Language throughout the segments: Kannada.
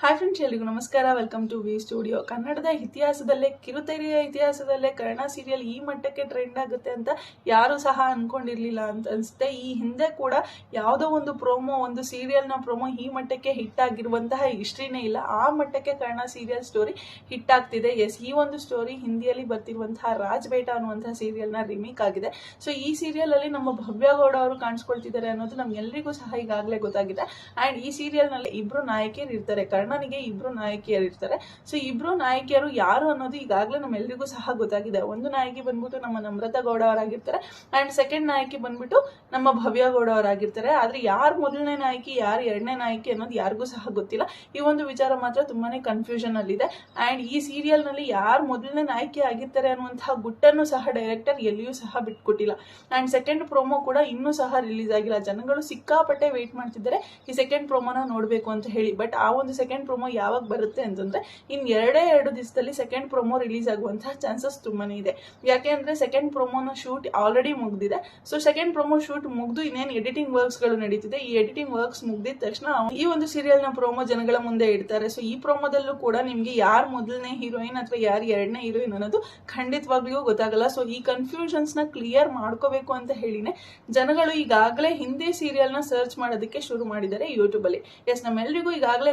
ಹಾಯ್ ಫ್ರೆಂಡ್ಸ್ ಎಲ್ರಿಗೂ ನಮಸ್ಕಾರ. ವೆಲ್ಕಮ್ ಟು ವಿ ಸ್ಟುಡಿಯೋ ಕನ್ನಡದ ಇತಿಹಾಸದಲ್ಲೇ, ಕಿರುತೆರೆಯ ಇತಿಹಾಸದಲ್ಲೇ, ಕನ್ನಡ ಸೀರಿಯಲ್ ಈ ಮಟ್ಟಕ್ಕೆ ಟ್ರೆಂಡ್ ಆಗುತ್ತೆ ಅಂತ ಯಾರು ಸಹ ಅನ್ಕೊಂಡಿರ್ಲಿಲ್ಲ ಅಂತ ಅನ್ಸುತ್ತೆ. ಈ ಹಿಂದೆ ಕೂಡ ಯಾವುದೋ ಒಂದು ಪ್ರೋಮೋ ಒಂದು ಸೀರಿಯಲ್ನ ಪ್ರೋಮೋ ಈ ಮಟ್ಟಕ್ಕೆ ಹಿಟ್ ಆಗಿರುವಂತಹ ಹಿಸ್ಟ್ರಿನೇ ಇಲ್ಲ. ಆ ಮಟ್ಟಕ್ಕೆ ಕನ್ನಡ ಸೀರಿಯಲ್ ಸ್ಟೋರಿ ಹಿಟ್ ಆಗ್ತಿದೆ. ಎಸ್ ಈ ಒಂದು ಸ್ಟೋರಿ ಹಿಂದಿಯಲ್ಲಿ ಬರ್ತಿರುವಂತಹ ರಾಜ್ ಬೇಟ ಅನ್ನುವಂತಹ ಸೀರಿಯಲ್ನ ರಿಮೇಕ್ ಆಗಿದೆ. ಸೊ ಈ ಸೀರಿಯಲ್ ಅಲ್ಲಿ ನಮ್ಮ ಭವ್ಯ ಗೌಡ ಅವರು ಕಾಣಿಸ್ಕೊಳ್ತಿದ್ದಾರೆ ಅನ್ನೋದು ನಮ್ಗೆಲ್ರಿಗೂ ಸಹ ಈಗಾಗಲೇ ಗೊತ್ತಾಗಿದೆ. ಅಂಡ್ ಈ ಸೀರಿಯಲ್ನಲ್ಲಿ ಇಬ್ಬರು ನಾಯಕಿಯರು ಇರ್ತಾರೆ. ಕರ್ಣನಿಗೆ ಇಬ್ರು ನಾಯಕಿಯರು ಇರ್ತಾರೆ. ಸೊ ಇಬ್ರು ನಾಯಕಿಯರು ಯಾರು ಅನ್ನೋದು ಈಗಾಗಲೇ ನಮ್ಮೆಲ್ರಿಗೂ ಸಹ ಗೊತ್ತಾಗಿದೆ. ಒಂದು ನಾಯಕಿ ಬಂದ್ಬಿಟ್ಟು ನಮ್ಮ ನಮ್ರತಾ ಗೌಡ ಅವರಾಗಿರ್ತಾರೆ. ಅಂಡ್ ಸೆಕೆಂಡ್ ನಾಯಕಿ ಬಂದ್ಬಿಟ್ಟು ನಮ್ಮ ಭವ್ಯ ಗೌಡ ಅವರಾಗಿರ್ತಾರೆ. ಆದ್ರೆ ಯಾರು ಮೊದಲನೇ ನಾಯಕಿ, ಯಾರು ಎರಡನೇ ನಾಯಕಿ ಅನ್ನೋದು ಯಾರಿಗೂ ಸಹ ಗೊತ್ತಿಲ್ಲ. ಈ ಒಂದು ವಿಚಾರ ಮಾತ್ರ ತುಂಬಾನೇ ಕನ್ಫ್ಯೂಷನ್ ಅಲ್ಲಿದೆ. ಅಂಡ್ ಈ ಸೀರಿಯಲ್ನಲ್ಲಿ ಯಾರು ಮೊದಲನೇ ನಾಯಕಿ ಆಗಿರ್ತಾರೆ ಅನ್ನುವಂತಹ ಗುಟ್ಟನ್ನು ಸಹ ಡೈರೆಕ್ಟರ್ ಎಲ್ಲಿಯೂ ಸಹ ಬಿಟ್ಕೊಟ್ಟಿಲ್ಲ. ಅಂಡ್ ಸೆಕೆಂಡ್ ಪ್ರೊಮೋ ಕೂಡ ಇನ್ನೂ ಸಹ ರಿಲೀಸ್ ಆಗಿಲ್ಲ. ಜನಗಳು ಸಿಕ್ಕಾಪಟ್ಟೆ ವೇಟ್ ಮಾಡ್ತಿದ್ದಾರೆ. ಈ ಸೆಕೆಂಡ್ ಪ್ರೊಮೋನ ನೋಡಬೇಕು ಅಂತ ಹೇಳಿ. ಬಟ್ ಆ ಒಂದು ಸೆಕೆಂಡ್ ಪ್ರೋಮೋ ಯಾವಾಗ ಬರುತ್ತೆ ಅಂತಂದ್ರೆ ಇನ್ ಎರಡೇ ಎರಡು ದಿವಸದಲ್ಲಿ ಸೆಕೆಂಡ್ ಪ್ರೊಮೋ ರಿಲೀಸ್ ಆಗುವಂತಹ ಚಾನ್ಸಸ್ ತುಂಬಾನೇ ಇದೆ. ಯಾಕೆ ಅಂದ್ರೆ ಸೆಕೆಂಡ್ ಪ್ರೊಮೋನ ಶೂಟ್ ಆಲ್ರೆಡಿ ಮುಗಿದಿದೆ. ಸೊ ಸೆಕೆಂಡ್ ಪ್ರೊಮೋ ಶೂಟ್ ಮುಗಿದು ಇನ್ನೇನು ಎಡಿಟಿಂಗ್ ವರ್ಕ್ಸ್ಗಳು ನಡೀತಿದೆ. ಈ ಎಡಿಟಿಂಗ್ ವರ್ಕ್ಸ್ ಮುಗ್ದಿದ ತಕ್ಷಣ ಈ ಒಂದು ಸೀರಿಯಲ್ನ ಪ್ರೋಮೋ ಜನಗಳ ಮುಂದೆ ಇಡ್ತಾರೆ. ಸೊ ಈ ಪ್ರೊಮೋದಲ್ಲೂ ಕೂಡ ನಿಮ್ಗೆ ಯಾರು ಮೊದಲನೇ ಹೀರೋಯಿನ್ ಅಥವಾ ಯಾರು ಎರಡನೇ ಹೀರೋಯಿನ್ ಅನ್ನೋದು ಖಂಡಿತವಾಗ್ಲೂ ಗೊತ್ತಾಗಲ್ಲ. ಸೊ ಈ ಕನ್ಫ್ಯೂಷನ್ಸ್ನ ಕ್ಲಿಯರ್ ಮಾಡ್ಕೋಬೇಕು ಅಂತ ಹೇಳಿನೇ ಜನಗಳು ಈಗಾಗಲೇ ಹಿಂದಿ ಸೀರಿಯಲ್ನ ಸರ್ಚ್ ಮಾಡೋದಕ್ಕೆ ಶುರು ಮಾಡಿದ್ದಾರೆ ಯೂಟ್ಯೂಬಲ್ಲಿ ಎಸ್ ನಮ್ಮೆಲ್ರಿಗೂ ಈಗಾಗಲೇ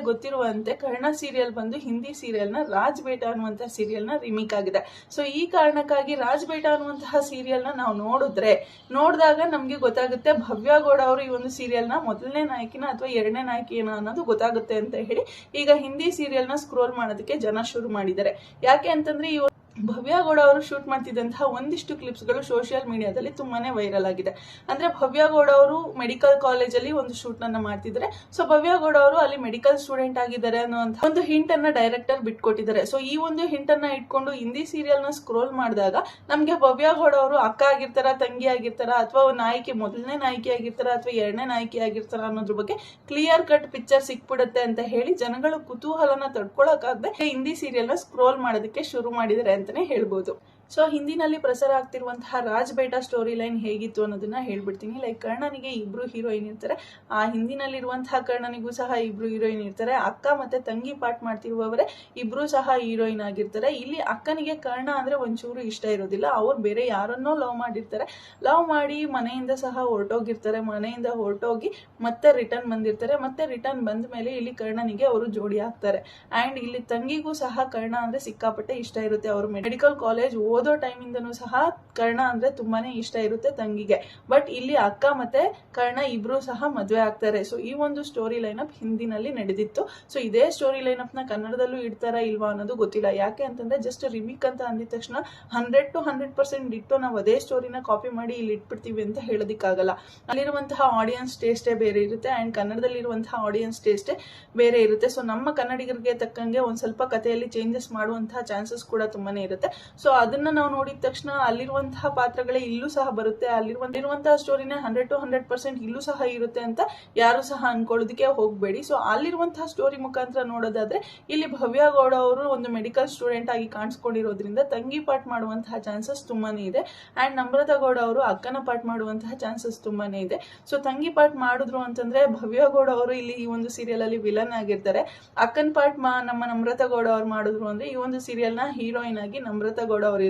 ಗೊತ್ತಿರುವಂತೆ ಕರ್ಣ ಸೀರಿಯಲ್ ಬಂದು ಹಿಂದಿ ಸೀರಿಯಲ್ನ ರಾಜ್ ಬೇಟ ಅನ್ನುವಂತಹ ಸೀರಿಯಲ್ನ ರಿಮೇಕ್ ಆಗಿದೆ. ಸೊ ಈ ಕಾರಣಕ್ಕಾಗಿ ರಾಜ್ ಬೇಟ ಅನ್ನುವಂತಹ ಸೀರಿಯಲ್ನ ನಾವು ನೋಡಿದ್ರೆ, ನೋಡಿದಾಗ ನಮ್ಗೆ ಗೊತ್ತಾಗುತ್ತೆ ಭವ್ಯ ಗೌಡ ಅವರು ಈ ಒಂದು ಸೀರಿಯಲ್ನ ಮೊದಲನೇ ನಾಯಕಿನ ಅಥವಾ ಎರಡನೇ ನಾಯಕಿನ ಅನ್ನೋದು ಗೊತ್ತಾಗುತ್ತೆ ಅಂತ ಹೇಳಿ ಈಗ ಹಿಂದಿ ಸೀರಿಯಲ್ನ ಸ್ಕ್ರೋಲ್ ಮಾಡೋದಕ್ಕೆ ಜನ ಶುರು ಮಾಡಿದ್ದಾರೆ. ಯಾಕೆ ಅಂತಂದ್ರೆ ಈ ಭವ್ಯ ಗೌಡ ಅವರು ಶೂಟ್ ಮಾಡ್ತಿದ್ದಂತಹ ಒಂದಿಷ್ಟು ಕ್ಲಿಪ್ಸ್ಗಳು ಸೋಷಿಯಲ್ ಮೀಡಿಯಾದಲ್ಲಿ ತುಂಬಾನೇ ವೈರಲ್ ಆಗಿದೆ. ಅಂದ್ರೆ ಭವ್ಯ ಗೌಡ ಅವರು ಮೆಡಿಕಲ್ ಕಾಲೇಜಲ್ಲಿ ಒಂದು ಶೂಟ್ ಅನ್ನ ಮಾಡ್ತಿದ್ರೆ ಸೊ ಭವ್ಯ ಗೌಡ ಅವರು ಅಲ್ಲಿ ಮೆಡಿಕಲ್ ಸ್ಟೂಡೆಂಟ್ ಆಗಿದ್ದಾರೆ ಅನ್ನುವಂಥ ಒಂದು ಹಿಂಟ್ ಅನ್ನ ಡೈರೆಕ್ಟರ್ ಬಿಟ್ಕೊಟ್ಟಿದ್ದಾರೆ. ಸೊ ಈ ಒಂದು ಹಿಂಟ್ ಅನ್ನ ಇಟ್ಕೊಂಡು ಹಿಂದಿ ಸೀರಿಯಲ್ನ ಸ್ಕ್ರೋಲ್ ಮಾಡಿದಾಗ ನಮ್ಗೆ ಭವ್ಯ ಗೌಡ ಅವರು ಅಕ್ಕ ಆಗಿರ್ತಾರ, ತಂಗಿ ಆಗಿರ್ತಾರ, ಅಥವಾ ನಾಯಕಿ, ಮೊದಲನೇ ನಾಯಕಿ ಆಗಿರ್ತಾರ, ಅಥವಾ ಎರಡನೇ ನಾಯಕಿ ಆಗಿರ್ತಾರ ಅನ್ನೋದ್ರ ಬಗ್ಗೆ ಕ್ಲಿಯರ್ ಕಟ್ ಪಿಕ್ಚರ್ ಸಿಕ್ಬಿಡುತ್ತೆ ಅಂತ ಹೇಳಿ ಜನಗಳು ಕುತೂಹಲನ ತಡ್ಕೊಳಕಾಗದೆ ಹಿಂದಿ ಸೀರಿಯಲ್ನ ಸ್ಕ್ರೋಲ್ ಮಾಡೋದಕ್ಕೆ ಶುರು ಮಾಡಿದ್ದಾರೆ. ಅಂತಾನೆ ಹೇಳ್ಬೋದು. ಸೊ ಹಿಂದಿನಲ್ಲಿ ಪ್ರಸಾರ ಆಗ್ತಿರುವಂತಹ ರಾಜ್ ಬೇಟ ಸ್ಟೋರಿ ಲೈನ್ ಹೇಗಿತ್ತು ಅನ್ನೋದನ್ನ ಹೇಳ್ಬಿಡ್ತೀನಿ. ಲೈಕ್ ಕರ್ಣನಿಗೆ ಇಬ್ರು ಹೀರೋಯಿನ್ ಇರ್ತಾರೆ. ಆ ಹಿಂದಿನಲ್ಲಿರುವಂತಹ ಕರ್ಣನಿಗೂ ಸಹ ಇಬ್ರು ಹೀರೋಯಿನ್ ಇರ್ತಾರೆ. ಅಕ್ಕ ಮತ್ತೆ ತಂಗಿ ಪಾಠ ಮಾಡ್ತಿರುವವರೇ ಇಬ್ರು ಸಹ ಹೀರೋಯಿನ್ ಆಗಿರ್ತಾರೆ. ಇಲ್ಲಿ ಅಕ್ಕನಿಗೆ ಕರ್ಣ ಅಂದ್ರೆ ಒಂಚೂರು ಇಷ್ಟ ಇರೋದಿಲ್ಲ. ಅವ್ರು ಬೇರೆ ಯಾರನ್ನೋ ಲವ್ ಮಾಡಿರ್ತಾರೆ. ಲವ್ ಮಾಡಿ ಮನೆಯಿಂದ ಸಹ ಹೊರಟೋಗಿರ್ತಾರೆ. ಮನೆಯಿಂದ ಹೊರಟೋಗಿ ಮತ್ತೆ ರಿಟರ್ನ್ ಬಂದಿರ್ತಾರೆ. ಮತ್ತೆ ರಿಟರ್ನ್ ಬಂದ ಮೇಲೆ ಇಲ್ಲಿ ಕರ್ಣನಿಗೆ ಅವರು ಜೋಡಿ ಆಗ್ತಾರೆ. ಅಂಡ್ ಇಲ್ಲಿ ತಂಗಿಗೂ ಸಹ ಕರ್ಣ ಅಂದ್ರೆ ಸಿಕ್ಕಾಪಟ್ಟೆ ಇಷ್ಟ ಇರುತ್ತೆ. ಅವರು ಮೆಡಿಕಲ್ ಕಾಲೇಜ್ ಓದೋ ಟೈಮಿಂದನೂ ಸಹ ಕರ್ಣ ಅಂದ್ರೆ ತುಂಬಾನೇ ಇಷ್ಟ ಇರುತ್ತೆ ತಂಗಿಗೆ. ಬಟ್ ಇಲ್ಲಿ ಅಕ್ಕ ಮತ್ತೆ ಕರ್ಣ ಇಬ್ರು ಸಹ ಮದುವೆ ಆಗ್ತಾರೆ. ಸೊ ಈ ಒಂದು ಸ್ಟೋರಿ ಲೈನ್ ಅಪ್ ಹಿಂದಿನಲ್ಲಿ ನಡೆದಿತ್ತು. ಸೊ ಇದೇ ಸ್ಟೋರಿ ಲೈನ್ ಅಪ್ನ ಕನ್ನಡದಲ್ಲೂ ಇಡ್ತಾರಾ ಇಲ್ವಾ ಅನ್ನೋದು ಗೊತ್ತಿಲ್ಲ. ಯಾಕೆ ಅಂತಂದ್ರೆ ಜಸ್ಟ್ ರಿಮಿಕ್ ಅಂತ ಅಂದಿದ ತಕ್ಷಣ ಹಂಡ್ರೆಡ್ ಟು ಹಂಡ್ರೆಡ್ ಪರ್ಸೆಂಟ್ ಇಟ್ಟು ನಾವು ಅದೇ ಸ್ಟೋರಿನ ಕಾಪಿ ಮಾಡಿ ಇಲ್ಲಿ ಇಟ್ಬಿಡ್ತೀವಿ ಅಂತ ಹೇಳೋದಿಕ್ಕಾಗಲ್ಲ. ಅಲ್ಲಿರುವಂತಹ ಆಡಿಯನ್ಸ್ ಟೇಸ್ಟೇ ಬೇರೆ ಇರುತ್ತೆ ಅಂಡ್ ಕನ್ನಡದಲ್ಲಿರುವಂತಹ ಆಡಿಯನ್ಸ್ ಟೇಸ್ಟೇ ಬೇರೆ ಇರುತ್ತೆ. ಸೊ ನಮ್ಮ ಕನ್ನಡಿಗರಿಗೆ ತಕ್ಕಂಗೆ ಒಂದು ಸ್ವಲ್ಪ ಕಥೆಯಲ್ಲಿ ಚೇಂಜಸ್ ಮಾಡುವಂತಹ ಚಾನ್ಸಸ್ ಕೂಡ ತುಂಬಾನೇ ಇರುತ್ತೆ. ಸೊ ಅದನ್ನ ನಾವು ನೋಡಿದ ತಕ್ಷಣ ಅಲ್ಲಿರುವಂತಹ ಪಾತ್ರಗಳೇ ಇಲ್ಲೂ ಸಹ ಬರುತ್ತೆ. ಅಲ್ಲಿರುವಂತಹ ಸ್ಟೋರಿನೇ ಹಂಡ್ರೆಡ್ ಟು ಹಂಡ್ರೆಡ್ ಪರ್ಸೆಂಟ್ ಇಲ್ಲೂ ಸಹ ಇರುತ್ತೆ ಅಂತ ಯಾರು ಸಹ ಅನ್ಕೊಳ್ಳೋದಕ್ಕೆ ಹೋಗ್ಬೇಡಿ. ಸೊ ಅಲ್ಲಿರುವಂತಹ ಸ್ಟೋರಿ ಮುಖಾಂತರ ನೋಡೋದಾದ್ರೆ ಇಲ್ಲಿ ಭವ್ಯ ಗೌಡ ಅವರು ಒಂದು ಮೆಡಿಕಲ್ ಸ್ಟೂಡೆಂಟ್ ಆಗಿ ಕಾಣಿಸ್ಕೊಂಡಿರೋದ್ರಿಂದ ತಂಗಿ ಪಾಠ ಮಾಡುವಂತಹ ಚಾನ್ಸಸ್ ತುಂಬಾನೇ ಇದೆ. ಅಂಡ್ ನಮ್ರತಾ ಗೌಡ ಅವರು ಅಕ್ಕನ ಪಾಠ ಮಾಡುವಂತಹ ಚಾನ್ಸಸ್ ತುಂಬಾನೇ ಇದೆ. ಸೊ ತಂಗಿ ಪಾಠ ಮಾಡಿದ್ರು ಅಂತಂದ್ರೆ ಭವ್ಯ ಗೌಡ ಅವರು ಇಲ್ಲಿ ಈ ಒಂದು ಸೀರಿಯಲ್ ಅಲ್ಲಿ ವಿಲನ್ ಆಗಿರ್ತಾರೆ. ಅಕ್ಕನ ಪಾಠ ನಮ್ಮ ನಮ್ರತಾ ಗೌಡ ಅವ್ರು ಮಾಡಿದ್ರು ಅಂದ್ರೆ ಈ ಒಂದು ಸೀರಿಯಲ್ನ ಹೀರೋಯಿನ್ ಆಗಿ ನಮ್ರತಾ ಗೌಡ ಅವರು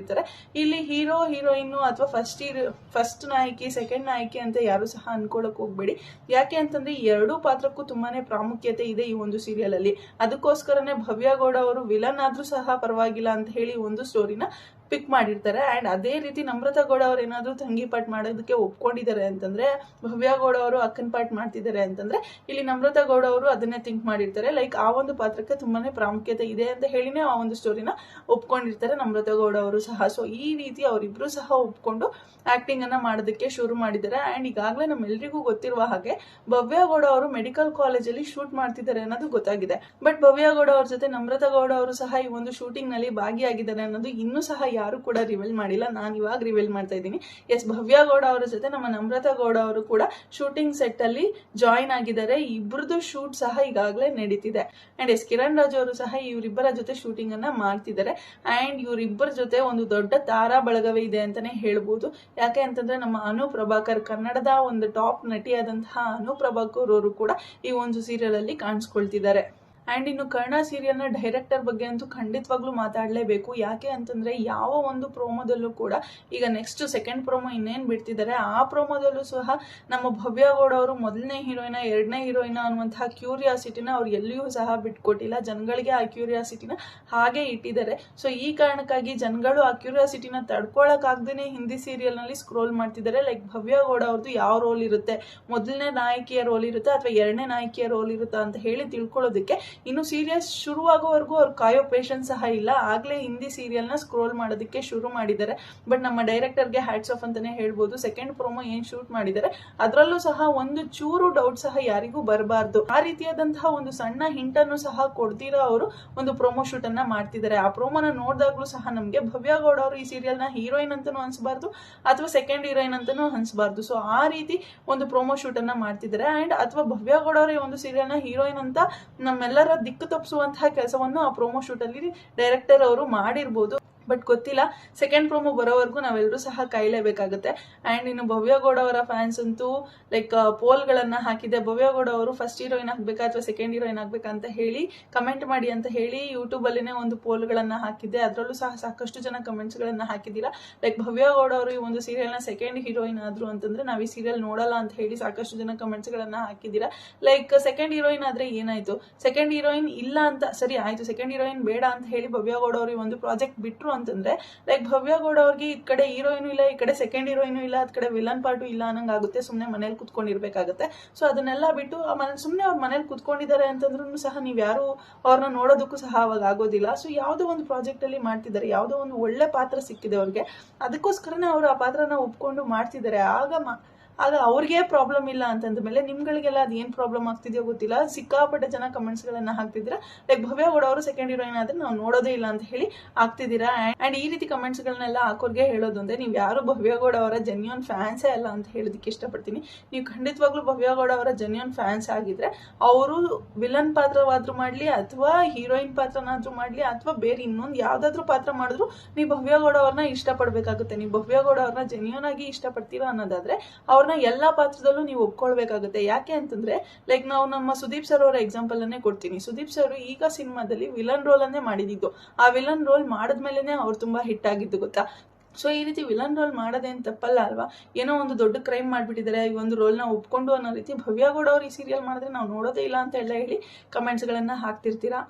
ಇಲ್ಲಿ ಹೀರೋ ಹೀರೋಯಿನ್ ಅಥವಾ ಫಸ್ಟ್ ಫಸ್ಟ್ ನಾಯಕಿ ಸೆಕೆಂಡ್ ನಾಯಕಿ ಅಂತ ಯಾರು ಸಹ ಅನ್ಕೊಳಕ್ ಹೋಗ್ಬೇಡಿ. ಯಾಕೆ ಅಂತಂದ್ರೆ ಎರಡು ಎರಡೂ ಪಾತ್ರಕ್ಕೂ ತುಂಬಾನೇ ಪ್ರಾಮುಖ್ಯತೆ ಇದೆ ಈ ಒಂದು ಸೀರಿಯಲ್ ಅಲ್ಲಿ. ಅದಕ್ಕೋಸ್ಕರನೇ ಭವ್ಯ ಗೌಡ ಅವರು ವಿಲನ್ ಆದ್ರೂ ಸಹ ಪರವಾಗಿಲ್ಲ ಅಂತ ಹೇಳಿ ಒಂದು ಸ್ಟೋರಿನ ಪಿಕ್ ಮಾಡಿರ್ತಾರೆ. ಅಂಡ್ ಅದೇ ರೀತಿ ನಮ್ರತಾ ಗೌಡ ಅವ್ರು ಏನಾದ್ರು ತಂಗಿ ಪಾಟ್ ಮಾಡೋದಕ್ಕೆ ಒಪ್ಕೊಂಡಿದ್ದಾರೆ ಅಂತಂದ್ರೆ, ಭವ್ಯ ಗೌಡ ಅವರು ಅಕ್ಕನ ಪಾಟ್ ಮಾಡ್ತಿದ್ದಾರೆ ಅಂತಂದ್ರೆ, ಇಲ್ಲಿ ನಮ್ರತಾ ಗೌಡ ಅವರು ಅದನ್ನೇ ಥಿಂಕ್ ಮಾಡಿರ್ತಾರೆ. ಲೈಕ್ ಆ ಒಂದು ಪಾತ್ರಕ್ಕೆ ತುಂಬಾನೇ ಪ್ರಾಮುಖ್ಯತೆ ಇದೆ ಅಂತ ಹೇಳಿನೇ ಆ ಒಂದು ಸ್ಟೋರಿನ ಒಪ್ಕೊಂಡಿರ್ತಾರೆ ನಮ್ರತಾ ಗೌಡ ಅವರು ಸಹ. ಸೊ ಈ ರೀತಿ ಅವರಿಬ್ರು ಸಹ ಒಪ್ಕೊಂಡು ಆಕ್ಟಿಂಗ್ ಅನ್ನ ಮಾಡೋದಕ್ಕೆ ಶುರು ಮಾಡಿದ್ದಾರೆ. ಅಂಡ್ ಈಗಾಗಲೇ ನಮ್ಮೆಲ್ಲರಿಗೂ ಗೊತ್ತಿರುವ ಹಾಗೆ, ಭವ್ಯ ಗೌಡ ಅವರು ಮೆಡಿಕಲ್ ಕಾಲೇಜಲ್ಲಿ ಶೂಟ್ ಮಾಡ್ತಿದ್ದಾರೆ ಅನ್ನೋದು ಗೊತ್ತಾಗಿದೆ. ಬಟ್ ಭವ್ಯ ಗೌಡ ಅವ್ರ ಜೊತೆ ನಮ್ರತಾ ಗೌಡ ಅವರು ಸಹ ಈ ಒಂದು ಶೂಟಿಂಗ್ನಲ್ಲಿ ಭಾಗಿಯಾಗಿದ್ದಾರೆ ಅನ್ನೋದು ಇನ್ನೂ ಸಹ ಯಾರು ಕೂಡ ರಿವೀಲ್ ಮಾಡಿಲ್ಲ. ನಾನು ಇವಾಗ ರಿವೀಲ್ ಮಾಡ್ತಾ ಇದ್ದೀನಿ. ಎಸ್ ಭವ್ಯ ಗೌಡ ಅವರ ಜೊತೆ ನಮ್ಮ ನಮ್ರತಾ ಗೌಡ ಅವರು ಕೂಡ ಶೂಟಿಂಗ್ ಸೆಟ್ ಅಲ್ಲಿ ಜಾಯಿನ್ ಆಗಿದ್ದಾರೆ. ಇಬ್ಬರದು ಶೂಟ್ ಸಹ ಈಗಾಗಲೇ ನಡೀತಿದೆ. ಅಂಡ್ ಎಸ್ ಕಿರಣ್ ರಾಜು ಅವರು ಸಹ ಇವರಿಬ್ಬರ ಜೊತೆ ಶೂಟಿಂಗ್ ಅನ್ನ ಮಾಡ್ತಿದ್ದಾರೆ. ಅಂಡ್ ಇವರಿಬ್ಬರ ಜೊತೆ ಒಂದು ದೊಡ್ಡ ತಾರಾ ಬಳಗವೇ ಇದೆ ಅಂತಾನೆ ಹೇಳ್ಬೋದು. ಯಾಕೆ ಅಂತಂದ್ರೆ ನಮ್ಮ ಅನು ಪ್ರಭಾಕರ್ ಕನ್ನಡದ ಒಂದು ಟಾಪ್ ನಟಿಯಾದಂತಹ ಅನು ಪ್ರಭಾಕರ್ ಅವರು ಕೂಡ ಈ ಒಂದು ಸೀರಿಯಲ್ ಅಲ್ಲಿ ಕಾಣಿಸ್ಕೊಳ್ತಿದ್ದಾರೆ. ಆ್ಯಂಡ್ ಇನ್ನು ಕರ್ಣ ಸೀರಿಯಲ್ನ ಡೈರೆಕ್ಟರ್ ಬಗ್ಗೆ ಅಂತೂ ಖಂಡಿತವಾಗ್ಲೂ ಮಾತಾಡಲೇಬೇಕು. ಯಾಕೆ ಅಂತಂದರೆ ಯಾವ ಒಂದು ಪ್ರೋಮೋದಲ್ಲೂ ಕೂಡ ಈಗ ನೆಕ್ಸ್ಟ್ ಸೆಕೆಂಡ್ ಪ್ರೋಮೋ ಇನ್ನೇನು ಬಿಡ್ತಿದ್ದಾರೆ ಆ ಪ್ರೋಮೋದಲ್ಲೂ ಸಹ ನಮ್ಮ ಭವ್ಯ ಗೌಡ ಅವರು ಮೊದಲನೇ ಹೀರೋಯಿನ ಎರಡನೇ ಹೀರೋಯಿನ ಅನ್ನುವಂತಹ ಕ್ಯೂರಿಯಾಸಿಟಿನ ಅವ್ರು ಎಲ್ಲಿಯೂ ಸಹ ಬಿಟ್ಕೊಟ್ಟಿಲ್ಲ. ಜನಗಳಿಗೆ ಆ ಕ್ಯೂರಿಯಾಸಿಟಿನ ಹಾಗೆ ಇಟ್ಟಿದ್ದಾರೆ. ಸೊ ಈ ಕಾರಣಕ್ಕಾಗಿ ಜನಗಳು ಆ ಕ್ಯೂರಿಯಾಸಿಟಿನ ತಡ್ಕೊಳಕ್ಕಾಗ್ದೇ ಹಿಂದಿ ಸೀರಿಯಲ್ನಲ್ಲಿ ಸ್ಕ್ರೋಲ್ ಮಾಡ್ತಿದ್ದಾರೆ. ಲೈಕ್ ಭವ್ಯ ಗೌಡ ಅವ್ರದ್ದು ಯಾವ ರೋಲ್ ಇರುತ್ತೆ? ಮೊದಲನೇ ನಾಯಕಿಯ ರೋಲ್ ಇರುತ್ತೆ ಅಥವಾ ಎರಡನೇ ನಾಯಕಿಯ ರೋಲ್ ಇರುತ್ತಾ ಅಂತ ಹೇಳಿ ತಿಳ್ಕೊಳ್ಳೋದಕ್ಕೆ ಇನ್ನು ಸೀರಿಯಲ್ ಶುರುವಾಗೋವರೆಗೂ ಅವ್ರು ಕಾಯೋ ಪೇಷನ್ಸ್ ಸಹ ಇಲ್ಲ. ಆಗಲೇ ಹಿಂದಿ ಸೀರಿಯಲ್ನ ಸ್ಕ್ರೋಲ್ ಮಾಡೋದಕ್ಕೆ ಶುರು ಮಾಡಿದ್ದಾರೆ. ಬಟ್ ನಮ್ಮ ಡೈರೆಕ್ಟರ್ಗೆ ಹ್ಯಾಟ್ಸ್ ಆಫ್ ಅಂತಾನೆ ಹೇಳ್ಬೋದು. ಸೆಕೆಂಡ್ ಪ್ರೊಮೋ ಏನು ಶೂಟ್ ಮಾಡಿದ್ದಾರೆ? ಅದರಲ್ಲೂ ಸಹ ಒಂದು ಚೂರು ಡೌಟ್ ಸಹ ಯಾರಿಗೂ ಬರಬಾರ್ದು. ಆ ರೀತಿಯಾದಂತಹ ಒಂದು ಸಣ್ಣ ಹಿಂಟನ್ನು ಸಹ ಕೊಡ್ತೀರಾ ಅವರು ಒಂದು ಪ್ರೊಮೋ ಶೂಟ್ ಅನ್ನ ಮಾಡ್ತಿದ್ದಾರೆ. ಆ ಪ್ರೊಮೋನ ನೋಡಿದಾಗಲೂ ಸಹ ನಮಗೆ ಭವ್ಯ ಗೌಡ ಅವರು ಈ ಸೀರಿಯಲ್ನ ಹೀರೋಯಿನ್ ಅಂತಾನೂ ಅನ್ಸ್ಬಾರ್ದು ಅಥವಾ ಸೆಕೆಂಡ್ ಹೀರೋಯಿನ್ ಅಂತಾನೂ ಅನ್ಸ್ಬಾರ್ದು. ಸೊ ಆ ರೀತಿ ಒಂದು ಪ್ರೊಮೋ ಶೂಟ್ ಅನ್ನ ಮಾಡ್ತಿದ್ದಾರೆ. ಅಂಡ್ ಅಥವಾ ಭವ್ಯ ಗೌಡ ಈ ಒಂದು ಸೀರಿಯಲ್ನ ಹೀರೋಯಿನ್ ಅಂತ ನಮ್ಮೆಲ್ಲರ ದಿಕ್ಕು ತಪ್ಪಿಸುವಂತಹ ಕೆಲಸವನ್ನು ಆ ಪ್ರೋಮೋ ಶೂಟ್ ಅಲ್ಲಿ ಡೈರೆಕ್ಟರ್ ಅವರು ಮಾಡಿರ್ಬೋದು. ಬಟ್ ಗೊತ್ತಿಲ್ಲ. ಸೆಕೆಂಡ್ ಪ್ರೋಮೋ ಬರೋವರೆಗೂ ನಾವೆಲ್ಲರೂ ಸಹ ಕಾಯಲೇಬೇಕಾಗುತ್ತೆ. ಆ್ಯಂಡ್ ಇನ್ನು ಭವ್ಯ ಗೌಡ ಅವರ ಫ್ಯಾನ್ಸ್ ಅಂತೂ ಲೈಕ್ ಪೋಲ್ಗಳನ್ನು ಹಾಕಿದೆ. ಭವ್ಯ ಗೌಡ ಅವರು ಫಸ್ಟ್ ಹೀರೋಯಿನ್ ಆಗಬೇಕಾ ಅಥವಾ ಸೆಕೆಂಡ್ ಹೀರೋಯಿನ್ ಆಗಬೇಕಾ ಅಂತ ಹೇಳಿ ಕಮೆಂಟ್ ಮಾಡಿ ಅಂತ ಹೇಳಿ ಯೂಟ್ಯೂಬಲ್ಲಿನೇ ಒಂದು ಪೋಲ್ಗಳನ್ನು ಹಾಕಿದ್ದೆ ಅದರಲ್ಲೂ ಸಹ ಸಾಕಷ್ಟು ಜನ ಕಮೆಂಟ್ಸ್ಗಳನ್ನು ಹಾಕಿದ್ದೀರಾ. ಲೈಕ್ ಭವ್ಯ ಗೌಡ ಅವರು ಈ ಒಂದು ಸೀರಿಯಲ್ನ ಸೆಕೆಂಡ್ ಹೀರೋಯಿನ್ ಆದರು ಅಂತಂದರೆ ನಾವು ಈ ಸೀರಿಯಲ್ ನೋಡಲ್ಲ ಅಂತ ಹೇಳಿ ಸಾಕಷ್ಟು ಜನ ಕಮೆಂಟ್ಸ್ಗಳನ್ನು ಹಾಕಿದ್ದೀರಾ. ಲೈಕ್ ಸೆಕೆಂಡ್ ಹೀರೋಯಿನ್ ಆದರೆ ಏನಾಯಿತು? ಸೆಕೆಂಡ್ ಹೀರೋಯಿನ್ ಇಲ್ಲ ಅಂತ, ಸರಿ, ಆಯಿತು. ಸೆಕೆಂಡ್ ಹೀರೋಯಿನ್ ಬೇಡ ಅಂತ ಹೇಳಿ ಭವ್ಯ ಗೌಡ ಅವರು ಈ ಒಂದು ಪ್ರಾಜೆಕ್ಟ್ ಬಿಟ್ಟರು ಅಂತಂದ್ರೆ ಲೈಕ್ ಭವ್ಯ ಗೌಡ ಅವ್ರಿಗೆ ಈ ಕಡೆ ಹೀರೋಯಿನು ಇಲ್ಲ, ಈ ಕಡೆ ಸೆಕೆಂಡ್ ಹೀರೋಯಿನು ಇಲ್ಲ, ಅದ್ ಕಡೆ ವಿಲನ್ ಪಾರ್ಟು ಇಲ್ಲ ಅನ್ನಂಗ್ ಆಗುತ್ತೆ ಸುಮ್ಮನೆ ಮನೇಲಿ ಕುತ್ಕೊಂಡಿರ್ಬೇಕಾಗುತ್ತೆ. ಸೊ ಅದನ್ನೆಲ್ಲ ಬಿಟ್ಟು ಆ ಮನೆ ಸುಮ್ಮನೆ ಅವ್ರ ಮನೇಲಿ ಕುತ್ಕೊಂಡಿದ್ದಾರೆ ಅಂತಂದ್ರೂ ಸಹ ನೀವು ಯಾರು ಅವ್ರನ್ನ ನೋಡೋದಕ್ಕೂ ಸಹ ಅವಾಗ ಆಗೋದಿಲ್ಲ. ಸೊ ಯಾವುದೋ ಒಂದು ಪ್ರಾಜೆಕ್ಟ್ ಅಲ್ಲಿ ಮಾಡ್ತಿದ್ದಾರೆ, ಯಾವುದೋ ಒಂದು ಒಳ್ಳೆ ಪಾತ್ರ ಸಿಕ್ಕಿದೆ ಅವ್ರಿಗೆ. ಅದಕ್ಕೋಸ್ಕರನೇ ಅವರು ಆ ಪಾತ್ರನ ಒಪ್ಕೊಂಡು ಮಾಡ್ತಿದ್ದಾರೆ. ಆಗ ಆಗ ಅವ್ರಿಗೆ ಪ್ರಾಬ್ಲಮ್ ಇಲ್ಲ ಅಂತಂದ ಮೇಲೆ ನಿಮ್ಗಳಿಗೆಲ್ಲ ಅದು ಏನು ಪ್ರಾಬ್ಲಮ್ ಆಗ್ತಿದೆಯೋ ಗೊತ್ತಿಲ್ಲ. ಸಿಕ್ಕಾಪಟ್ಟೆ ಜನ ಕಮೆಂಟ್ಸ್ಗಳನ್ನ ಹಾಕ್ತಿದ್ದೀರಾ ಲೈಕ್ ಭವ್ಯ ಅವರು ಸೆಕೆಂಡ್ ಹೀರೋಯಿನ್ ಆದ್ರೆ ನಾವು ನೋಡೋದೇ ಇಲ್ಲ ಅಂತ ಹೇಳಿ ಆಗ್ತಿದ್ದೀರಾ ಆ್ಯಂಡ್ ಈ ರೀತಿ ಕಮೆಂಟ್ಸ್ಗಳನ್ನೆಲ್ಲ ಹಾಕೋರ್ಗೆ ಹೇಳೋದು ಅಂದ್ರೆ ನೀವು ಯಾರು ಭವ್ಯ ಗೌಡ ಅವರ ಜೆನ್ಯೂನ್ ಫ್ಯಾನ್ಸೇ ಅಲ್ಲ ಅಂತ ಹೇಳೋದಕ್ಕೆ ಇಷ್ಟಪಡ್ತೀನಿ. ನೀವು ಖಂಡಿತವಾಗ್ಲೂ ಭವ್ಯ ಗೌಡ ಅವರ ಜೆನ್ಯೂನ್ ಫ್ಯಾನ್ಸ್ ಆಗಿದ್ರೆ ಅವರು ವಿಲನ್ ಪಾತ್ರವಾದ್ರೂ ಮಾಡಲಿ ಅಥವಾ ಹೀರೋಯಿನ್ ಪಾತ್ರನಾದ್ರೂ ಮಾಡಲಿ ಅಥವಾ ಬೇರೆ ಇನ್ನೊಂದು ಯಾವ್ದಾದ್ರು ಪಾತ್ರ ಮಾಡಿದ್ರು ನೀವು ಭವ್ಯ ಗೌಡ ಅವ್ರನ್ನ ಇಷ್ಟಪಡಬೇಕಾಗುತ್ತೆ. ನೀವು ಭವ್ಯ ಗೌಡ ಅವ್ರನ್ನ ಜೆನ್ಯೂನ್ ಆಗಿ ಇಷ್ಟಪಡ್ತೀರಾ ಅನ್ನೋದಾದ್ರೆ ಅವ್ರನ್ನ ಎಲ್ಲಾ ಪಾತ್ರದಲ್ಲೂ ನೀವು ಒಪ್ಕೊಳ್ಬೇಕಾಗುತ್ತೆ. ಯಾಕೆ ಅಂತಂದ್ರೆ ಲೈಕ್ ನಾವು ನಮ್ಮ ಸುದೀಪ್ ಸರ್ ಅವರ ಎಕ್ಸಾಂಪಲ್ ಅನ್ನೇ ಕೊಡ್ತೀನಿ. ಸುದೀಪ್ ಸರ್ ಈಗ ಸಿನಿಮಾದಲ್ಲಿ ವಿಲನ್ ರೋಲ್ ಅನ್ನೇ ಮಾಡಿದಿದ್ದು ಆ ವಿಲನ್ ರೋಲ್ ಮಾಡಿದ್ಮೇಲೆನೆ ಅವ್ರು ತುಂಬಾ ಹಿಟ್ ಆಗಿದ್ದು ಗೊತ್ತಾ? ಸೊ ಈ ರೀತಿ ವಿಲನ್ ರೋಲ್ ಮಾಡೋದೇನು ತಪ್ಪಲ್ಲ ಅಲ್ವಾ? ಏನೋ ಒಂದು ದೊಡ್ಡ ಕ್ರೈಮ್ ಮಾಡಿಬಿಟ್ಟಿದ್ದಾರೆ. ಈ ಒಂದು ರೋಲ್ನ ಒಪ್ಕೊಂಡು ಅನ್ನೋ ರೀತಿ ಭವ್ಯ ಗೌಡ ಅವ್ರು ಈ ಸೀರಿಯಲ್ ಮಾಡಿದ್ರೆ ನಾವು ನೋಡೋದೇ ಇಲ್ಲ ಅಂತ ಎಲ್ಲ ಹೇಳಿ ಕಮೆಂಟ್ಸ್ಗಳನ್ನು ಹಾಕ್ತಿರ್ತೀರಾ?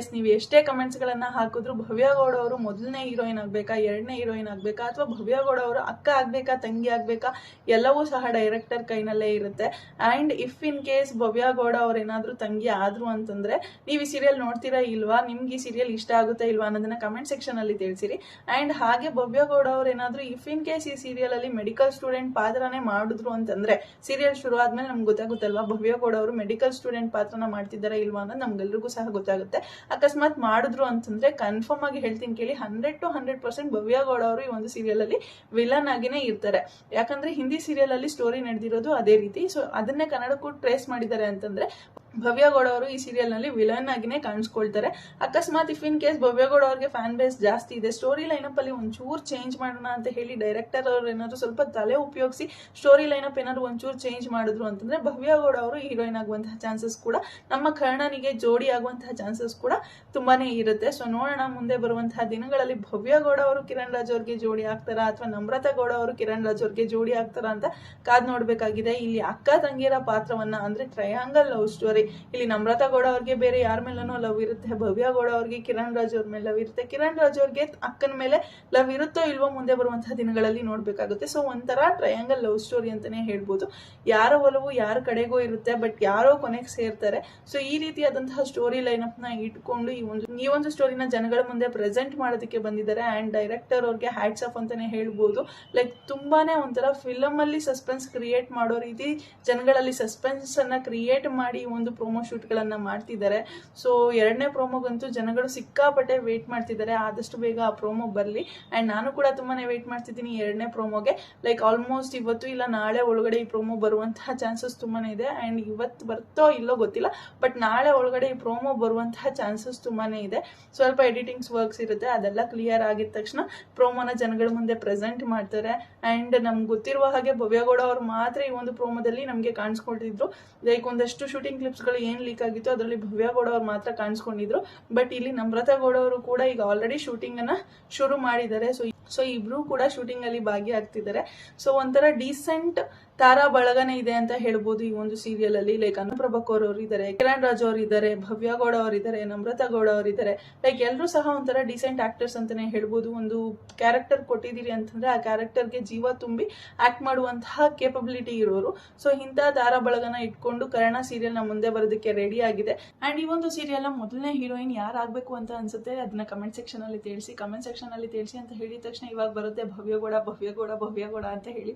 ಎಸ್ ನೀವು ಎಷ್ಟೇ ಕಮೆಂಟ್ಸ್ಗಳನ್ನು ಹಾಕಿದ್ರು ಭವ್ಯಗೌಡ ಅವರು ಮೊದಲನೇ ಹೀರೋಯಿನ್ ಆಗಬೇಕಾ, ಎರಡನೇ ಹೀರೋಯಿನ್ ಆಗಬೇಕಾ, ಅಥವಾ ಭವ್ಯಗೌಡ ಅವರು ಅಕ್ಕ ಆಗಬೇಕಾ, ತಂಗಿ ಆಗಬೇಕಾ, ಎಲ್ಲವೂ ಸಹ ಡೈರೆಕ್ಟರ್ ಕೈನಲ್ಲೇ ಇರುತ್ತೆ. And if in case Bhavyagowda ಅವ್ರು ಏನಾದರೂ ತಂಗಿ ಆದರು ಅಂತಂದರೆ, ನೀವು ಈ ಸೀರಿಯಲ್ ನೋಡ್ತೀರಾ ಇಲ್ವಾ, ನಿಮ್ಗೆ ಈ ಸೀರಿಯಲ್ ಇಷ್ಟ ಆಗುತ್ತೆ ಇಲ್ವಾ ಅನ್ನೋದನ್ನ ಕಮೆಂಟ್ ಸೆಕ್ಷನಲ್ಲಿ ತಿಳಿಸಿರಿ. ಆ್ಯಂಡ್ ಹಾಗೆ ಭವ್ಯಗೌಡ ಅವ್ರು ಏನಾದರೂ ಇಫ್ ಇನ್ ಕೇಸ್ ಈ ಸೀರಿಯಲಲ್ಲಿ ಮೆಡಿಕಲ್ ಸ್ಟೂಡೆಂಟ್ ಪಾತ್ರನೇ ಮಾಡಿದ್ರು ಅಂತಂದರೆ ಸೀರಿಯಲ್ ಶುರು ಆದ್ಮೇಲೆ ನಮ್ಗೆ ಗೊತ್ತಾಗುತ್ತಲ್ವಾ ಭವ್ಯಗೌಡ ಅವರು ಮೆಡಿಕಲ್ ಸ್ಟೂಡೆಂಟ್ ಪಾತ್ರನ ಮಾಡ್ತಿದ್ದಾರೆ ಇಲ್ವಾ ಅನ್ನೋದು ನಮ್ಗೆಲ್ರಿಗೂ ಸಹ ಗೊತ್ತಾಗುತ್ತೆ. ಅಕಸ್ಮಾತ್ ಮಾಡಿದ್ರು ಅಂತಂದ್ರೆ ಕನ್ಫರ್ಮ್ ಆಗಿ ಹೇಳ್ತೀನಿ ಕೇಳಿ hundred to hundred percent Bhavya Gowda ಅವರು ಈ ಒಂದು ಸೀರಿಯಲ್ ಅಲ್ಲಿ ವಿಲನ್ ಆಗಿನೇ ಇರ್ತಾರೆ. ಯಾಕಂದ್ರೆ ಹಿಂದಿ ಸೀರಿಯಲ್ ಅಲ್ಲಿ ಸ್ಟೋರಿ ನಡೆದಿರೋದು ಅದೇ ರೀತಿ. ಸೊ ಅದನ್ನೇ ಕನ್ನಡಕ್ಕೂ ಟ್ರೇಸ್ ಮಾಡಿದ್ದಾರೆ ಅಂತಂದ್ರೆ ಭವ್ಯ ಗೌಡ ಅವರು ಈ ಸೀರಿಯಲ್ನಲ್ಲಿ ವಿಲನ್ ಆಗಿನೇ ಕಾಣಿಸ್ಕೊಳ್ತಾರೆ. ಅಕಸ್ಮಾತ್ if in case Bhavya Gowda ಅವ್ರಿಗೆ ಫ್ಯಾನ್ ಬೇಸ್ ಜಾಸ್ತಿ ಇದೆ. ಸ್ಟೋರಿ ಲೈನಪ್ ಅಲ್ಲಿ ಒಂಚೂರು ಚೇಂಜ್ ಮಾಡೋಣ ಅಂತ ಹೇಳಿ ಡೈರೆಕ್ಟರ್ ಅವರು ಏನಾದ್ರು ಸ್ವಲ್ಪ ತಲೆ ಉಪಯೋಗಿಸಿ ಸ್ಟೋರಿ ಲೈನಪ್ ಏನಾದ್ರು ಒಂಚೂರು ಚೇಂಜ್ ಮಾಡಿದ್ರು ಅಂತಂದ್ರೆ ಭವ್ಯ ಗೌಡ ಅವರು ಹೀರೋಯಿನ್ ಆಗುವಂತಹ ಚಾನ್ಸಸ್ ಕೂಡ, ನಮ್ಮ ಕರ್ಣನಿಗೆ ಜೋಡಿ ಆಗುವಂತಹ ಚಾನ್ಸಸ್ ಕೂಡ ತುಂಬಾನೇ ಇರುತ್ತೆ. ಸೊ ನೋಡೋಣ, ಮುಂದೆ ಬರುವಂತಹ ದಿನಗಳಲ್ಲಿ ಭವ್ಯ ಗೌಡ ಅವರು ಕಿರಣ್ ರಾಜ್ ಅವ್ರಿಗೆ ಜೋಡಿ ಆಗ್ತಾರಾ ಅಥವಾ ನಮ್ರತಾ ಗೌಡ ಅವರು ಕಿರಣ್ ರಾಜ್ ಅವ್ರಿಗೆ ಜೋಡಿ ಆಗ್ತಾರಾ ಅಂತ ಕಾದ್ ನೋಡ್ಬೇಕಾಗಿದೆ. ಇಲ್ಲಿ ಅಕ್ಕ ತಂಗಿಯರ ಪಾತ್ರವನ್ನ ಅಂದ್ರೆ ಟ್ರಯಾಂಗಲ್ ಲವ್ ಸ್ಟೋರಿ ಇಲ್ಲಿ ನಮ್ರತಾ ಗೌಡ ಅವ್ರಿಗೆ ಬೇರೆ ಯಾರ ಮೇಲೂ ಲವ್ ಇರುತ್ತೆ, ಭವ್ಯ ಗೌಡ ಅವ್ರಿಗೆ, ಕಿರಣ್ ರಾಜ್ ಅವ್ರ ಮೇಲೆ ಲವ್ ಇರುತ್ತೆ. ಕಿರಣ್ ರಾಜ್ ಅವ್ರಿಗೆ ಅಕ್ಕನ ಮೇಲೆ ಲವ್ ಇರುತ್ತೋ ಇಲ್ವೋ ಮುಂದೆ ಬರುವಂತಹ ದಿನಗಳಲ್ಲಿ ನೋಡ್ಬೇಕಾಗುತ್ತೆ. ಸೊ ಒಂಥರ ಟ್ರಯಾಂಗಲ್ ಲವ್ ಸ್ಟೋರಿ ಅಂತಾನೆ ಹೇಳ್ಬೋದು. ಯಾರ ಒಲವು ಯಾರ ಕಡೆಗೂ ಇರುತ್ತೆ ಬಟ್ ಯಾರೋ ಕೊನೆಗೆ ಸೇರ್ತಾರೆ. ಸೊ ಈ ರೀತಿಯಾದಂತಹ ಸ್ಟೋರಿ ಲೈನ್ ಅಪ್ನ ಇಟ್ಕೊಂಡು ಈ ಒಂದು ಈ ಒಂದು ಸ್ಟೋರಿನ ಜನಗಳ ಮುಂದೆ ಪ್ರೆಸೆಂಟ್ ಮಾಡೋದಕ್ಕೆ ಬಂದಿದ್ದಾರೆ. ಅಂಡ್ ಡೈರೆಕ್ಟರ್ ಅವ್ರಿಗೆ ಹ್ಯಾಟ್ಸ್ ಆಫ್ ಅಂತಾನೆ ಹೇಳ್ಬೋದು. ಲೈಕ್ ತುಂಬಾನೇ ಒಂಥರ ಫಿಲಮ್ ಅಲ್ಲಿ ಸಸ್ಪೆನ್ಸ್ ಕ್ರಿಯೇಟ್ ಮಾಡೋ ರೀತಿ, ಜನಗಳಲ್ಲಿ ಸಸ್ಪೆನ್ಸ್ ಅನ್ನ ಕ್ರಿಯೇಟ್ ಮಾಡಿ ಒಂದು ಪ್ರೊಮೋ ಶೂಟ್ ಗಳನ್ನ ಮಾಡ್ತಿದ್ದಾರೆ. ಸೊ ಎರಡನೇ ಪ್ರೋಮೋಗಂತೂ ಜನಗಳು ಸಿಕ್ಕಾಪಟ್ಟೆ ವೇಟ್ ಮಾಡ್ತಿದ್ದಾರೆ. ಆದಷ್ಟು ಬೇಗ ಆ ಪ್ರೋಮೋ ಬರಲಿ. ಆ್ಯಂಡ್ ನಾನು ಕೂಡ ತುಂಬಾ ವೇಟ್ ಮಾಡ್ತಿದ್ದೀನಿ ಎರಡನೇ ಪ್ರೋಮೋಗೆ ಲೈಕ್ ಆಲ್ಮೋಸ್ಟ್ ಇವತ್ತು ಇಲ್ಲ, ನಾಳೆ ಒಳಗಡೆ ಈ ಪ್ರೋಮೋ ಬರುವಂತಹ ಚಾನ್ಸಸ್ ತುಂಬಾ ಇದೆ. ಆ್ಯಂಡ್ ಇವತ್ತು ಬರ್ತೋ ಇಲ್ಲೋ ಗೊತ್ತಿಲ್ಲ. ಬಟ್ ನಾಳೆ ಒಳಗಡೆ ಈ ಪ್ರೋಮೋ ಬರುವಂತಹ ಚಾನ್ಸಸ್ ತುಂಬಾ ಇದೆ. ಸ್ವಲ್ಪ ಎಡಿಟಿಂಗ್ಸ್ ವರ್ಕ್ಸ್ ಇರುತ್ತೆ. ಅದೆಲ್ಲ ಕ್ಲಿಯರ್ ಆಗಿದ ತಕ್ಷಣ ಪ್ರೋಮೋನ ಜನಗಳ ಮುಂದೆ ಪ್ರೆಸೆಂಟ್ ಮಾಡ್ತಾರೆ. ಆ್ಯಂಡ್ ನಮ್ಗೆ ಗೊತ್ತಿರುವ ಹಾಗೆ ಭವ್ಯಗೌಡ ಅವ್ರು ಮಾತ್ರ ಈ ಒಂದು ಪ್ರೋಮೋದಲ್ಲಿ ನಮಗೆ ಕಾಣಿಸ್ಕೊಳ್ತಿದ್ರು. ಲೈಕ್ ಒಂದಷ್ಟು ಶೂಟಿಂಗ್ ಕ್ಲಿಪ್ಸ್ ಪೋಸ್ಟ್ಗಳು ಏನು ಲೀಕ್ ಆಗಿತ್ತು ಅದರಲ್ಲಿ ಭವ್ಯ ಗೌಡ ಅವ್ರು ಮಾತ್ರ ಕಾಣಿಸ್ಕೊಂಡಿದ್ರು. ಬಟ್ ಇಲ್ಲಿ ನಮ್ರತಾ ಗೌಡ ಅವರು ಕೂಡ ಈಗ ಆಲ್ರೆಡಿ ಶೂಟಿಂಗನ್ನು ಶುರು ಮಾಡಿದ್ದಾರೆ. ಸೊ ಸೊ ಇಬ್ರು ಕೂಡ ಶೂಟಿಂಗ್ ಅಲ್ಲಿ ಭಾಗಿಯಾಗ್ತಿದ್ದಾರೆ. ಸೊ ಒಂಥರ ಡೀಸೆಂಟ್ ತಾರಾ ಬಳಗನೆ ಇದೆ ಅಂತ ಹೇಳ್ಬೋದು ಈ ಒಂದು ಸೀರಿಯಲ್ ಅಲ್ಲಿ. ಲೈಕ್ ಅನುಪ್ರಭಾ ಕೌರ್ ಅವರು ಇದ್ದಾರೆ ಕಿರಣ್ ರಾಜ್ ಅವರು ಇದ್ದಾರೆ ಭವ್ಯ ಗೌಡ ಅವರು ಇದ್ದಾರೆ ನಮ್ರತಾ ಗೌಡ ಅವರು ಇದ್ದಾರೆ ಲೈಕ್ ಎಲ್ಲರೂ ಸಹ ಒಂಥರ ಡೀಸೆಂಟ್ ಆಕ್ಟರ್ಸ್ ಅಂತಾನೆ ಹೇಳ್ಬೋದು. ಒಂದು ಕ್ಯಾರೆಕ್ಟರ್ ಕೊಟ್ಟಿದ್ದೀರಿ ಅಂತಂದ್ರೆ ಆ ಕ್ಯಾರೆಕ್ಟರ್ಗೆ ಜೀವ ತುಂಬಿ ಆಕ್ಟ್ ಮಾಡುವಂತಹ ಕೇಪಬಿಲಿಟಿ ಇರೋರು. ಸೊ ಇಂಥ ತಾರಾ ಬಳಗನ ಇಟ್ಕೊಂಡು ಕರ್ಣ ಸೀರಿಯಲ್ನ ಮುಂದೆ ಬರೋದಕ್ಕೆ ರೆಡಿ ಆಗಿದೆ. ಅಂಡ್ ಈ ಒಂದು ಸೀರಿಯಲ್ನ ಮೊದಲನೇ ಹೀರೋಯಿನ್ ಯಾರಾಗಬೇಕು ಅಂತ ಅನ್ಸುತ್ತೆ ಅದನ್ನ ಕಮೆಂಟ್ ಸೆಕ್ಷನ್ ಅಲ್ಲಿ ತಿಳಿಸಿ. ಕಮೆಂಟ್ ಸೆಕ್ಷನ್ ಅಲ್ಲಿ ತಿಳಿಸಿ ಅಂತ ಹೇಳಿದ ತಕ್ಷಣ ಇವಾಗ ಬರುತ್ತೆ ಭವ್ಯಗೌಡ ಭವ್ಯಗೌಡ ಭವ್ಯಗೌಡ ಅಂತ ಹೇಳಿ.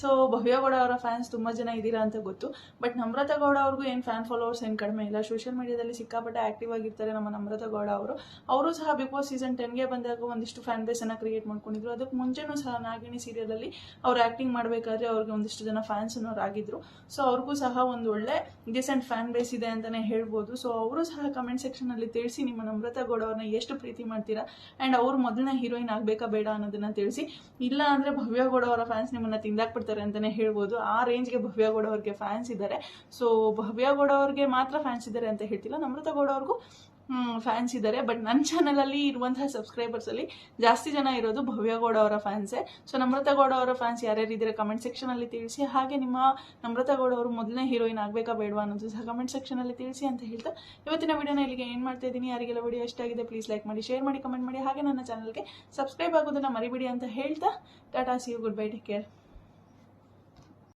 ಸೊ ಭವ್ಯಗೌಡ ಅವರ ಫ್ಯಾನ್ಸ್ ತುಂಬಾ ಜನ ಇದ್ದೀರಾ ಅಂತ ಗೊತ್ತು. ಬಟ್ ನಮ್ರತಾ ಗೌಡ ಅವ್ರಿಗೂ ಏನು ಫ್ಯಾನ್ ಫಾಲೋವರ್ಸ್ ಏನು ಕಡಿಮೆ ಇಲ್ಲ. ಸೋಷಿಯಲ್ ಮೀಡಿಯಾದಲ್ಲಿ ಸಿಕ್ಕಾಪಟ್ಟೆ ಆಕ್ಟಿವ್ ಆಗಿರ್ತಾರೆ ನಮ್ಮ ನಮ್ರತಾ ಗೌಡ ಅವರು. ಅವರು ಸಹ ಬಿಗ್ ಬಾಸ್ ಸೀಸನ್ ಟೆನ್ಗೆ ಬಂದಾಗ ಒಂದಿಷ್ಟು ಫ್ಯಾನ್ ಬೇಸ್ ಅನ್ನ ಕ್ರಿಯೇಟ್ ಮಾಡ್ಕೊಂಡಿದ್ರು. ಅದಕ್ಕೆ ಮುಂಚೆನೂ ಸಹ ನಾಗಿಣಿ ಸೀರಿಯಲ್ ಅಲ್ಲಿ ಅವ್ರು ಆಕ್ಟಿಂಗ್ ಮಾಡಬೇಕಾದ್ರೆ ಅವ್ರಿಗೆ ಒಂದಿಷ್ಟು ಜನ ಫ್ಯಾನ್ಸ್ ಅನ್ನೋರು ಆಗಿದ್ರು ಸೊ ಅವ್ರಿಗೂ ಸಹ ಒಂದು ಒಳ್ಳೆ ಡಿಸೆಂಟ್ ಫ್ಯಾನ್ ಬೇಸ್ ಇದೆ ಅಂತಾನೆ ಹೇಳ್ಬೋದು. ಸೊ ಅವರು ಸಹ ಕಮೆಂಟ್ ಸೆಕ್ಷನ್ ಅಲ್ಲಿ ತಿಳಿಸಿ ನಿಮ್ಮ ನಮ್ರತಾ ಗೌಡ ಅವ್ರನ್ನ ಎಷ್ಟು ಪ್ರೀತಿ ಮಾಡ್ತೀರಾ? ಅಂಡ್ ಅವ್ರು ಮೊದಲನೇ ಹೀರೋಯಿನ್ ಆಗ್ಬೇಕಾ ಬೇಡ ಅನ್ನೋದನ್ನ ತಿಳಿಸಿ. ಇಲ್ಲ ಅಂದ್ರೆ ಭವ್ಯ ಗೌಡ ಅವರ ಫ್ಯಾನ್ಸ್ ನಿಮ್ಮನ್ನ ತಿಂದಾಕ್ಬಿಡ್ತಾರೆ ಅಂತಾನೆ ಹೇಳ್ಬೋದು. ಆ ರೇಂಜ್ಗೆ ಭವ್ಯ ಗೌಡ ಅವ್ರಿಗೆ ಫ್ಯಾನ್ಸ್ ಇದ್ದಾರೆ. ಸೊ ಭವ್ಯ ಗೌಡ ಅವ್ರಿಗೆ ಮಾತ್ರ ಫ್ಯಾನ್ಸ್ ಇದ್ದಾರೆ ಅಂತ ಹೇಳ್ತಿಲ್ಲ. ನಮ್ರತ ಗೌಡ ಅವ್ರಿಗೂ ಫ್ಯಾನ್ಸ್ ಇದ್ದಾರೆ ಬಟ್ ನನ್ನ ಚಾನಲಲ್ಲಿ ಇರುವಂತಹ ಸಬ್ಸ್ಕ್ರೈಬರ್ಸ್ ಅಲ್ಲಿ ಜಾಸ್ತಿ ಜನ ಇರೋದು ಭವ್ಯ ಗೌಡ ಅವರ ಫ್ಯಾನ್ಸೇ ಸೊ ನಮ್ರತಾ ಗೌಡ ಅವರ ಫ್ಯಾನ್ಸ್ ಯಾರ್ಯಾರು ಇದ್ರೆ ಕಮೆಂಟ್ ಸೆಕ್ಷನ್ ಅಲ್ಲಿ ತಿಳಿಸಿ. ಹಾಗೆ ನಿಮ್ಮ ನಮ್ರತಾ ಗೌಡ ಅವರು ಮೊದಲನೇ ಹೀರೋಯಿನ್ ಆಗಬೇಕಾ ಬೇಡವಾ ಅನ್ನೋದು ಸಹ ಕಮೆಂಟ್ ಸೆಕ್ಷನ್ ಅಲ್ಲಿ ತಿಳಿಸಿ ಅಂತ ಹೇಳ್ತಾ ಇವತ್ತಿನ ವಿಡಿಯೋನ ಇಲ್ಲಿಗೆ ಏನು ಮಾಡ್ತಾ ಇದ್ದೀನಿ. ಯಾರಿಗೆಲ್ಲ ವಿಡಿಯೋ ಇಷ್ಟ ಆಗಿದೆ ಪ್ಲೀಸ್ ಲೈಕ್ ಮಾಡಿ ಶೇರ್ ಮಾಡಿ ಕಮೆಂಟ್ ಮಾಡಿ. ಹಾಗೆ ನನ್ನ ಚಾನಲ್ಗೆ ಸಬ್ಸ್ಕ್ರೈಬ್ ಆಗೋದನ್ನ ಮರಿಬೇಡಿ ಅಂತ ಹೇಳ್ತಾ. Tata see you goodbye take care